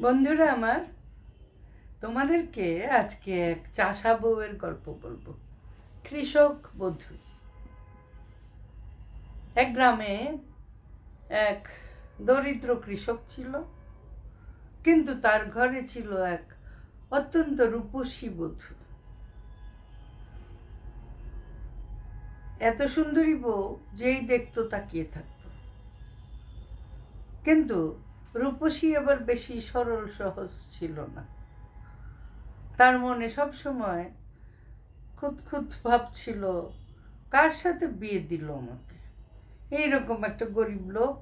বন্ধুরা আমার, তোমাদেরকে আজকে এক চাষা বউয়ের গল্প বলব। কৃষক বধূ। এক গ্রামে এক দরিদ্র কৃষক ছিল, কিন্তু তার ঘরে ছিল এক অত্যন্ত রূপসী বধূ। এত সুন্দরী বউ যেই দেখতো তাকিয়ে থাকতো। কিন্তু রূপসী আবার বেশি সরল, সহজ ছিল না। তার মনে সব সময় খুদ খুদ ভাব ছিল, কার সাথে বিয়ে দিল আমাকে? এইরকম একটা গরিব লোক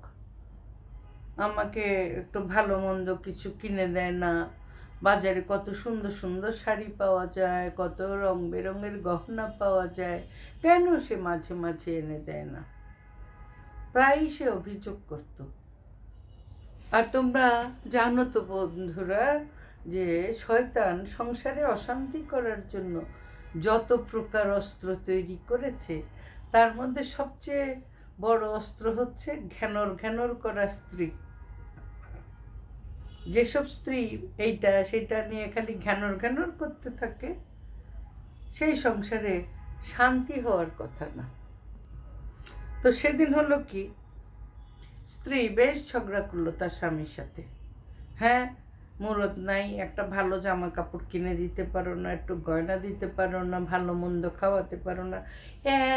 আমাকে একটু ভালো মন্দ কিছু কিনে দেয় না। বাজারে কত সুন্দর সুন্দর শাড়ি পাওয়া যায়, কত রং বেরঙের গহনা পাওয়া যায়, কেন সে মাঝে মাঝে এনে দেয় না? প্রায়ই সে অভিযোগ করতো আর তোমরা জানো তো বন্ধুরা যে শয়তান সংসারে অশান্তি করার জন্য যত প্রকার অস্ত্র তৈরি করেছে, তার মধ্যে সবচেয়ে বড় অস্ত্র হচ্ছে ঘ্যানর ঘ্যানর করা স্ত্রী। যেসব স্ত্রী এইটা সেটা নিয়ে খালি ঘ্যানর ঘ্যানর করতে থাকে, সেই সংসারে শান্তি হওয়ার কথা না। তো সেদিন হলো কি স্ত্রী বেশ ঝগড়া করল তার স্বামীর সাথে। হ্যাঁ মুরত নাই, একটা ভালো জামা কাপড় কিনে দিতে পারো না, একটু গয়না দিতে পারো না, ভালো মন্দ খাওয়াতে পারো না,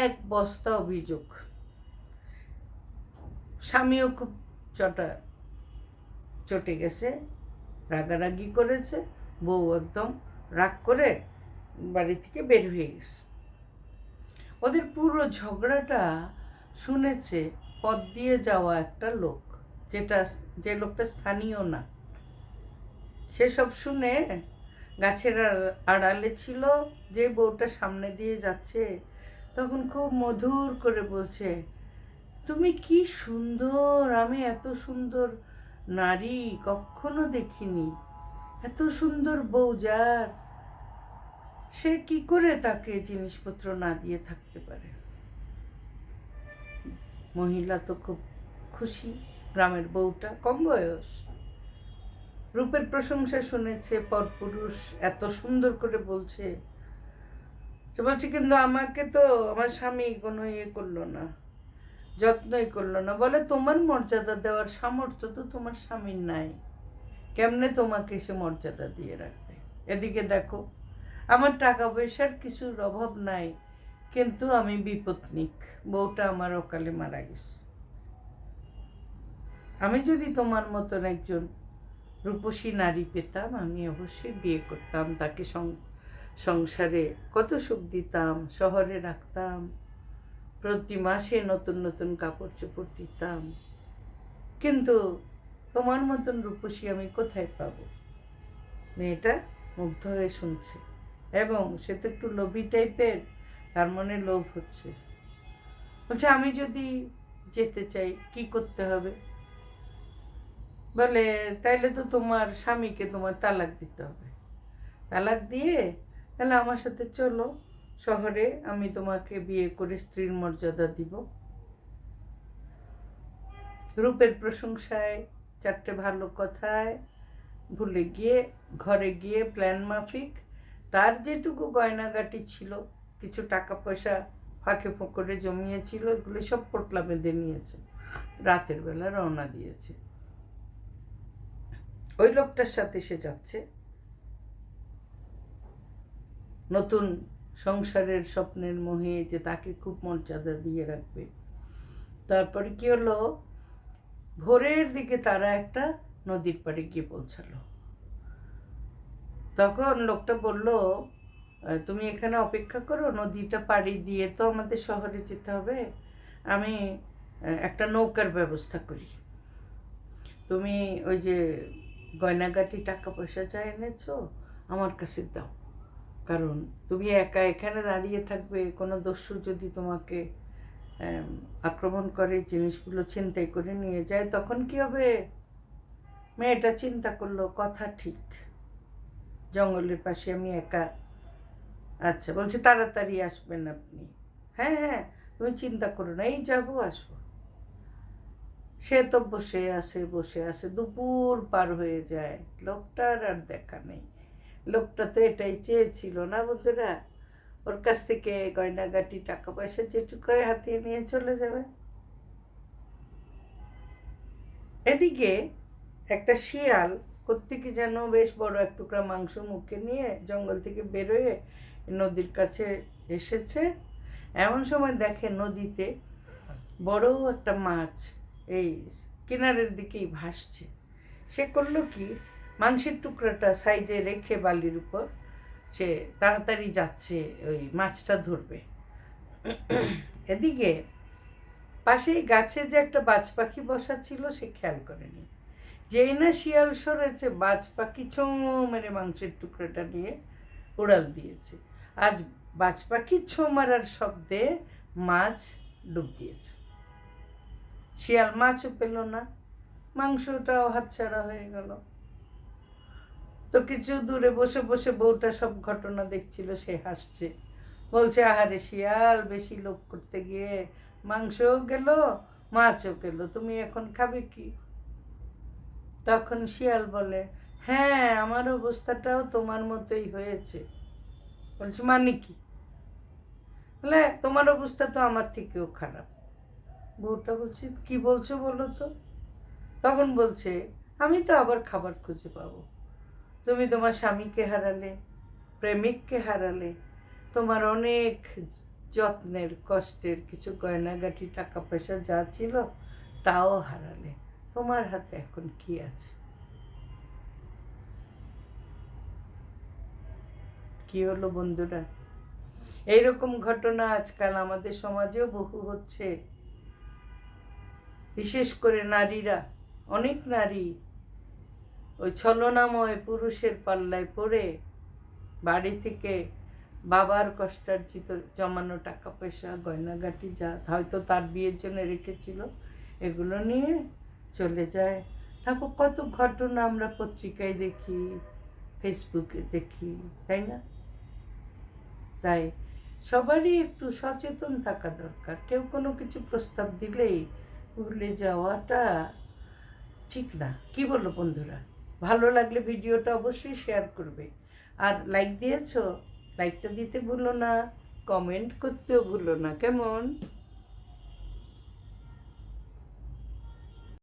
এক বস্তা অভিযোগ। স্বামীও খুব চটা, চটে গেছে, রাগারাগি করেছে, বউ একদম রাগ করে বাড়ি থেকে বের হয়ে গেছে। ওদের পুরো ঝগড়াটা শুনেছে পথ দিয়ে যাওয়া একটা লোক, যেটা যে লোকটা স্থানীয় না। সেসব শুনে গাছের আড়ালে ছিল যে বউটা সামনে দিয়ে যাচ্ছে, তখন খুব মধুর করে বলছে, তুমি কি সুন্দর, আমি এত সুন্দর নারী কখনো দেখিনি, এত সুন্দর বউ যার। সে কি করে তাকে জিনিসপত্র না দিয়ে থাকতে পারে? মহিলা তো খুব খুশি, গ্রামের বউটা কম বয়স। রূপের প্রশংসা শুনেছে, পরপুরুষ এত সুন্দর করে বলছে। সে বলছে, কিন্তু আমাকে তো আমার স্বামী কোনো ইয়ে করল না, যত্নই করল না। বলে, তোমার মর্যাদা দেওয়ার সামর্থ্য তো তোমার স্বামীর নাই। কেমনে তোমাকে সে মর্যাদা দিয়ে রাখবে? এদিকে দেখো, আমার টাকা পয়সার কিছুর অভাব নাই। কিন্তু আমি বিপত্নিক। বউটা আমার অকালে মারা গেছে। আমি যদি তোমার মতন একজন রূপসী নারী পেতাম, আমি অবশ্যই বিয়ে করতাম, তাকে সংসারে কত সুখ দিতাম, শহরে রাখতাম, প্রতি মাসে নতুন নতুন কাপড় চোপড় দিতাম। কিন্তু তোমার মতন রূপসী আমি কোথায় পাবো? মেয়েটা মুগ্ধ হয়ে শুনছে। এবং সে তো একটু লোভী টাইপের তার মনে লোভ হচ্ছে। বলছে, আমি যদি যেতে চাই, কি করতে হবে? বলে, তাইলে তো তোমার স্বামীকে তোমার তালাক দিতে হবে। তালাক দিয়ে তাহলে আমার সাথে চলো, শহরে আমি তোমাকে বিয়ে করে স্ত্রীর মর্যাদা দিব। রূপের প্রশংসায়, চারটে ভালো কথায়, ভুলে গিয়ে, ঘরে গিয়ে প্ল্যান মাফিক। তার যেটুকু গয়নাগাটি ছিল কিছু টাকা পয়সা ফাঁকে ফোঁকরে জমিয়েছিল এগুলো সব পোটলা বেঁধে নিয়েছে। রাতের বেলা রওনা দিয়েছে। ওই লোকটার সাথে সে যাচ্ছে। নতুন সংসারের স্বপ্নের মোহে যে তাকে খুব মর্যাদা দিয়ে রাখবে। তারপরে কি হলো? ভোরের দিকে তারা একটা নদীর পাড়ে গিয়ে পৌঁছালো। তখন লোকটা বলল "আহ, তুমি এখানে অপেক্ষা করো, নদীটা পাড়ি দিয়ে তো আমাদের শহরে যেতে হবে। আমি একটা নৌকার ব্যবস্থা করি। তুমি ওই যে গয়নাগাটি টাকা পয়সা যা এনেছো, আমার কাছে দাও। কারণ তুমি একা এখানে দাঁড়িয়ে থাকবে, কোনো দস্যু যদি তোমাকে আক্রমণ করে, জিনিসগুলো ছিনতাই করে নিয়ে যায়, তখন কি হবে? মেয়েটা চিন্তা করল, কথা ঠিক। জঙ্গলের পাশে আমি একা আচ্ছা বলছে তাড়াতাড়ি আসবেন আপনি। হ্যাঁ হ্যাঁ তুমি চিন্তা করো না, এই যাব, আসব। সে তো বসে আসে বসে আছে, দুপুর পার হয়ে যায়। লোকটার আর দেখা নেই। লোকটা তো এটাই চেয়েছিল না বন্ধুরা, ওর কাছ থেকে গয়নাগাটি টাকা পয়সা যেটুকু হাতিয়ে নিয়ে চলে যাবে। এদিকে একটা শিয়াল কোত্থেকে যেন বেশ বড় এক টুকরা মাংস মুখে নিয়ে জঙ্গল থেকে বেরোয় নদীর কাছে এসেছে। এমন সময় দেখে নদীতে বড় একটা মাছ এই কিনারের দিকেই ভাসছে। সে করল কি? মাংসের টুকরাটা সাইডে রেখে বালির উপর সে তাড়াতাড়ি যাচ্ছে, ওই মাছটা ধরবে। এদিকে পাশেই গাছে যে একটা বাজ পাখি বসা ছিল, সে খেয়াল করেনি। যেই না শিয়াল সরেছে, বাজ পাখি ছোঁ মেরে মাংসের টুকরোটা নিয়ে উড়াল দিয়েছে। আজ বাজ পাখি ছোঁ মারার শব্দে মাছ ডুব দিয়েছে। শিয়াল মাছও পেল না, মাংসটাও হাতছাড়া হয়ে গেল। তো কিছু দূরে বসে বসে বউটা সব ঘটনা দেখছিল, সে হাসছে। বলছে, আহারে শিয়াল, বেশি লোভ করতে গিয়ে মাংসও গেল, মাছও গেল, তুমি এখন খাবে কি? তখন শিয়াল বলে হ্যাঁ আমার অবস্থাটাও তোমার মতোই হয়েছে। বলছে মানে কি? বলে, তোমার অবস্থা তো আমার থেকেও খারাপ। বউটা বলছে, কি বলছো বলো তো? তখন বলছে, আমি তো আবার খাবার খুঁজে পাবো। তুমি তোমার স্বামীকে হারালে, প্রেমিককে হারালে, তোমার অনেক যত্নের, কষ্টের কিছু গয়নাগাটি টাকা পয়সা যা ছিল, তাও হারালে। তোমার হাতে এখন কি আছে? কি হলো বন্ধুরা? এইরকম ঘটনা আজকাল আমাদের সমাজেও বহু হচ্ছে। বিশেষ করে নারীরা, অনেক নারী ওই ছলনাময় পুরুষের পাল্লায় পড়ে বাড়ি থেকে বাবার কষ্টার্জিত জমানো টাকা পয়সা, গয়নাগাটি যা হয়তো তার বিয়ের জন্য রেখেছিল, এগুলো নিয়ে চলে যায়। তারপর কত ঘটনা আমরা পত্রিকায় দেখি ফেসবুকে দেখি, তাই না? তাই সবারই একটু সচেতন থাকা দরকার। কেউ কোনো কিছু প্রস্তাব দিলেই ভুলে যাওয়াটা ঠিক না। কি বলো বন্ধুরা? ভালো লাগলে ভিডিওটা অবশ্যই শেয়ার করবে। আর লাইক দিয়েছ লাইকটা দিতে ভুলো না কমেন্ট করতেও ভুলো না। কেমন?